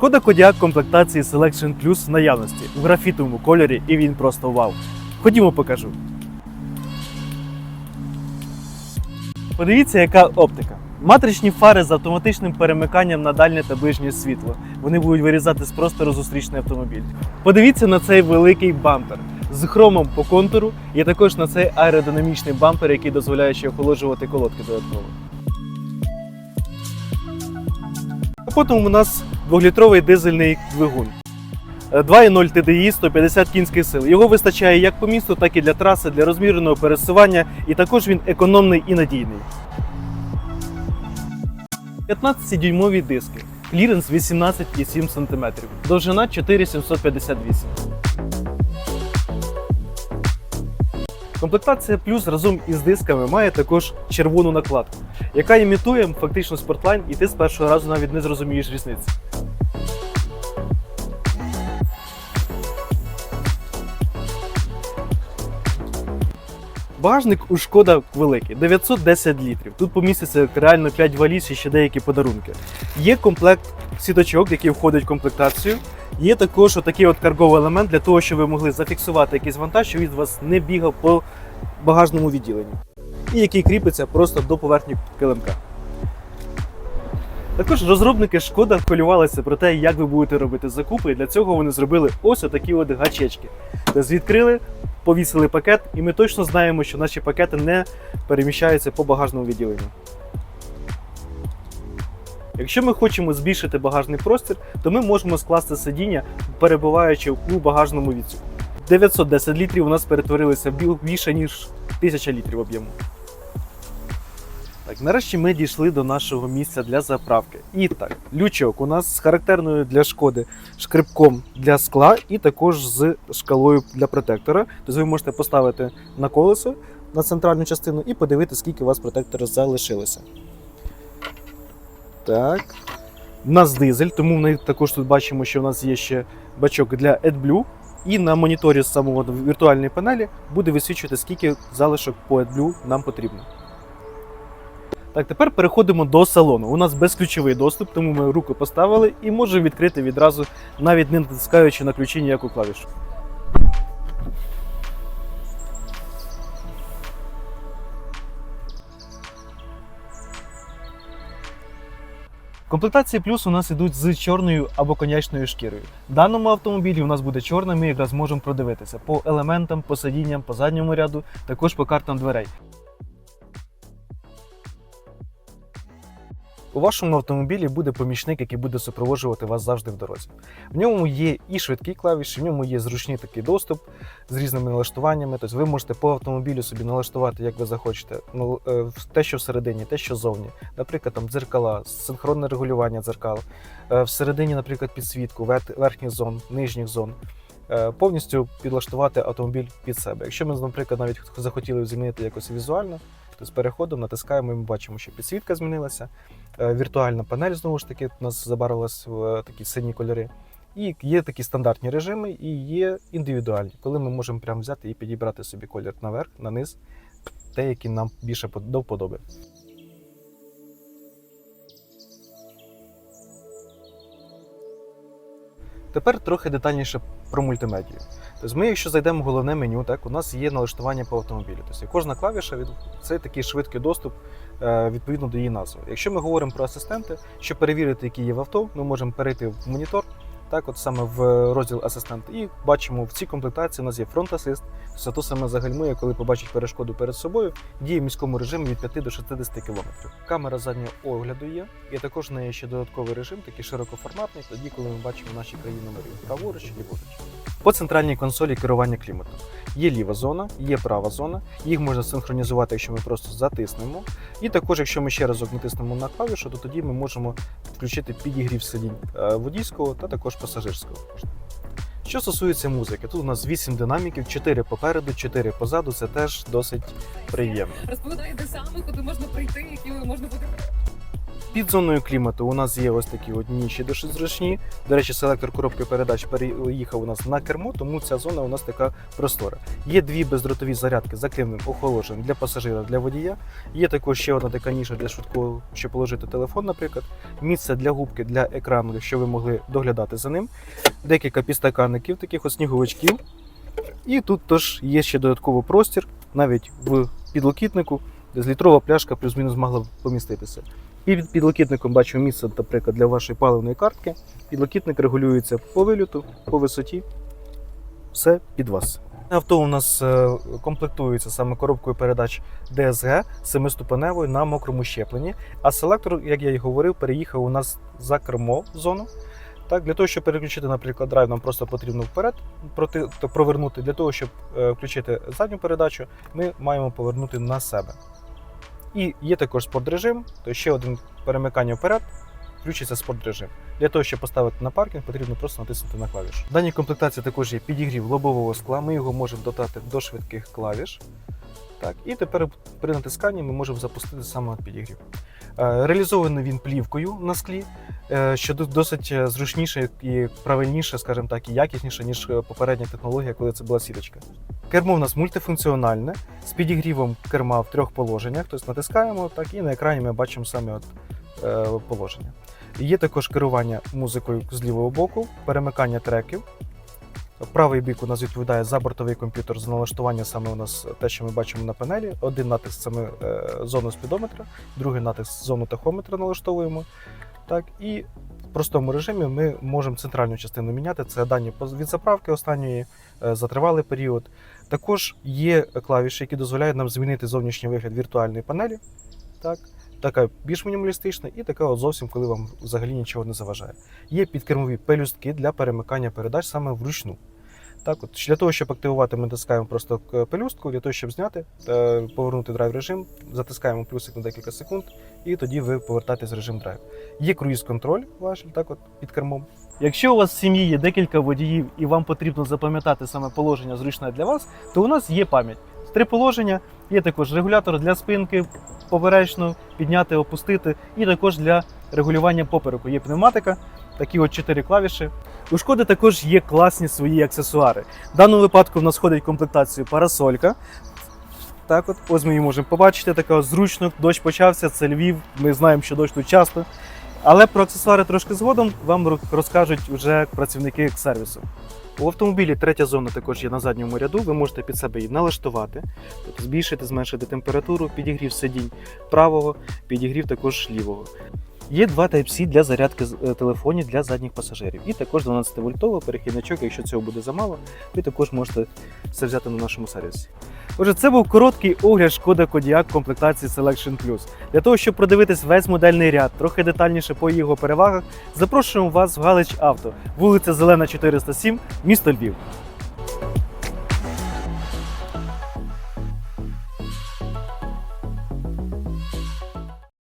Шкода Кодіак комплектації Selection Plus в наявності в графітовому кольорі, і він просто вау. Ходімо, покажу. Подивіться, яка оптика. Матричні фари з автоматичним перемиканням на дальнє та ближнє світло. Вони будуть вирізати з простору зустрічний автомобіль. Подивіться на цей великий бампер з хромом по контуру, і також на цей аеродинамічний бампер, який дозволяє ще охолоджувати колодки додатково. А потім у нас двохлітровий дизельний двигун. Е, 2.0 TDI 150 кінських сил. Його вистачає як по місту, так і для траси, для розміреного пересування, і також він економний і надійний. 15-дюймові диски. Кліренс 18,7 см. Довжина 4,758. Комплектація плюс разом із дисками має також червону накладку, яка імітує фактично спортлайн, і ти з першого разу навіть не зрозумієш різниці. Багажник у шкода великий 910 літрів. Тут поміститься реально 5 валіз і ще деякі подарунки. Є комплект сіточок, який входить в комплектацію. Є також отакий от карговий елемент для того, щоб ви могли зафіксувати якийсь вантаж, щоб від вас не бігав по багажному відділенню. І який кріпиться просто до поверхні килимка. Також розробники шкода хвилювалися про те, як ви будете робити закупи, і для цього вони зробили ось отакі от гачечки. Тобто відкрили, повісили пакет, і ми точно знаємо, що наші пакети не переміщаються по багажному відділенню. Якщо ми хочемо збільшити багажний простір, то ми можемо скласти сидіння, перебуваючи у багажному відсіку. 910 літрів у нас перетворилися в більше, ніж 1000 літрів об'єму. Так, нарешті ми дійшли до нашого місця для заправки. І так, лючок у нас з характерною для шкоди шкребком для скла і також з шкалою для протектора. Тобто ви можете поставити на колесо на центральну частину і подивитися, скільки у вас протектора залишилося. Так. У нас дизель, тому ми також тут бачимо, що у нас є ще бачок для AdBlue. І на моніторі з самого віртуальної панелі буде висвічувати, скільки залишок по AdBlue нам потрібно. Так, тепер переходимо до салону. У нас безключовий доступ, тому ми руку поставили і можемо відкрити відразу, навіть не натискаючи на ключі ніяку клавішу. Комплектації плюс у нас ідуть з чорною або конячною шкірою. В даному автомобілі у нас буде чорна, ми якраз можемо продивитися по елементам, по сидінням, по задньому ряду, також по картам дверей. У вашому автомобілі буде помічник, який буде супроводжувати вас завжди в дорозі. В ньому є і швидкі клавіші, в ньому є зручний такий доступ з різними налаштуваннями. Тобто ви можете по автомобілю собі налаштувати, як ви захочете, ну, е, те, що всередині, те, що зовні. Наприклад, там дзеркала, синхронне регулювання дзеркал, е, всередині, наприклад, підсвітку, верхніх зон, нижніх зон. Е, Повністю підлаштувати автомобіль під себе. Якщо ми, наприклад, навіть захотіли змінити якось візуально, з переходом натискаємо, і ми бачимо, що підсвітка змінилася. Е, Віртуальна панель знову ж таки у нас забарвилась в е, такі сині кольори. І є такі стандартні режими, і є індивідуальні, коли ми можемо прямо взяти і підібрати собі колір наверх, на низ, те, який нам більше до вподоби. Тепер трохи детальніше про мультимедію. Тобто ми, якщо зайдемо в головне меню, так у нас є налаштування по автомобілю. Тобто кожна клавіша від це такий швидкий доступ е, відповідно до її назви. Якщо ми говоримо про асистенти, щоб перевірити, які є в авто, ми можемо перейти в монітор, так, от саме в розділ асистент, і бачимо в цій комплектації у нас є фронт асист, все то саме загальмує, коли побачить перешкоду перед собою, діє в міському режимі від 5 до 60 км. Камера заднього огляду є, і також в неї ще додатковий режим, такий широкоформатний, тоді, коли ми бачимо наші країни номерів праворуч і ліворуч. По центральній консолі керування кліматом є ліва зона, є права зона. Їх можна синхронізувати, якщо ми просто затиснемо. І також, якщо ми ще разок натиснемо на клавішу, то тоді ми можемо включити підігрів сидінь е, водійського та також пасажирського. Що стосується музики, тут у нас 8 динаміків, 4 попереду, 4 позаду. Це теж досить приємно. Розповідає, де саме, куди можна прийти, які можна бути. Під зоною клімату у нас є ось такі от ніші дуже зручні. До речі, селектор коробки передач переїхав у нас на кермо, тому ця зона у нас така простора. Є дві бездротові зарядки з активним охолодженням для пасажира, для водія. Є також ще одна така ніша для швидкого, щоб положити телефон, наприклад. Місце для губки для екрану, щоб ви могли доглядати за ним. Декілька підстаканників, таких ось. І тут теж є ще додатковий простір, навіть в підлокітнику, де з пляшка плюс-мінус могла б поміститися. І під підлокітником бачимо місце, наприклад, для вашої паливної картки. Підлокітник регулюється по виліту, по висоті. Все під вас. Авто у нас е, комплектується саме коробкою передач DSG семиступеневою на мокрому щепленні. А селектор, як я і говорив, переїхав у нас за кермо в зону. Так, для того, щоб переключити, наприклад, драйв, нам просто потрібно вперед проти, провернути. Для того, щоб е, включити задню передачу, ми маємо повернути на себе. І є також спортрежим, то ще один перемикання вперед, включиться спорт-режим. Для того, щоб поставити на паркінг, потрібно просто натиснути на клавіш. В даній комплектації також є підігрів лобового скла. Ми його можемо додати до швидких клавіш. Так, і тепер при натисканні ми можемо запустити саме підігрів. Е, Реалізований він плівкою на склі, е, що досить е, зручніше і правильніше, скажімо так, і якісніше, ніж попередня технологія, коли це була сіточка. Кермо у нас мультифункціональне з підігрівом керма в трьох положеннях. Тобто натискаємо так, і на екрані ми бачимо саме от, положення. Є також керування музикою з лівого боку, перемикання треків. Правий бік у нас відповідає за бортовий комп'ютер з налаштування саме у нас те, що ми бачимо на панелі. Один натиск саме е, зону спідометра, другий натиск зону тахометра налаштовуємо. Так, і в простому режимі ми можемо центральну частину міняти. Це дані від заправки останньої е, за тривалий період. Також є клавіші, які дозволяють нам змінити зовнішній вигляд віртуальної панелі. Так, така більш мінімалістична, і така от зовсім, коли вам взагалі нічого не заважає. Є підкермові пелюстки для перемикання передач саме вручну. Так, от для того, щоб активувати, ми натискаємо просто пелюстку, для того, щоб зняти, е, повернути драйв режим, затискаємо плюсик на декілька секунд, і тоді ви повертаєтесь в режим драйв. Є круїз-контроль ваш, так от під кермом. Якщо у вас в сім'ї є декілька водіїв і вам потрібно запам'ятати саме положення зручне для вас, то у нас є пам'ять. Три положення, є також регулятор для спинки, поперечно підняти, опустити, і також для регулювання попереку. Є пневматика, такі от чотири клавіші. У шкоди також є класні свої аксесуари. В даному випадку в нас входить в комплектацію парасолька. Так, от ось ми її можемо побачити. Така зручно. Дощ почався, це Львів. Ми знаємо, що дощ тут часто. Але про аксесуари трошки згодом вам розкажуть вже працівники сервісу. У автомобілі третя зона також є на задньому ряду. Ви можете під себе її налаштувати, тобто збільшити, зменшити температуру, підігрів сидінь правого, підігрів також лівого. Є два Type-C для зарядки е, телефонів для задніх пасажирів. І також 12-вольтовий перехідничок, якщо цього буде замало, ви також можете це взяти на нашому сервісі. Отже, це був короткий огляд шкода Kodiaq комплектації Selection Plus. Для того, щоб продивитись весь модельний ряд, трохи детальніше по його перевагах, запрошуємо вас в Галич Авто, вулиця Зелена 407, місто Львів.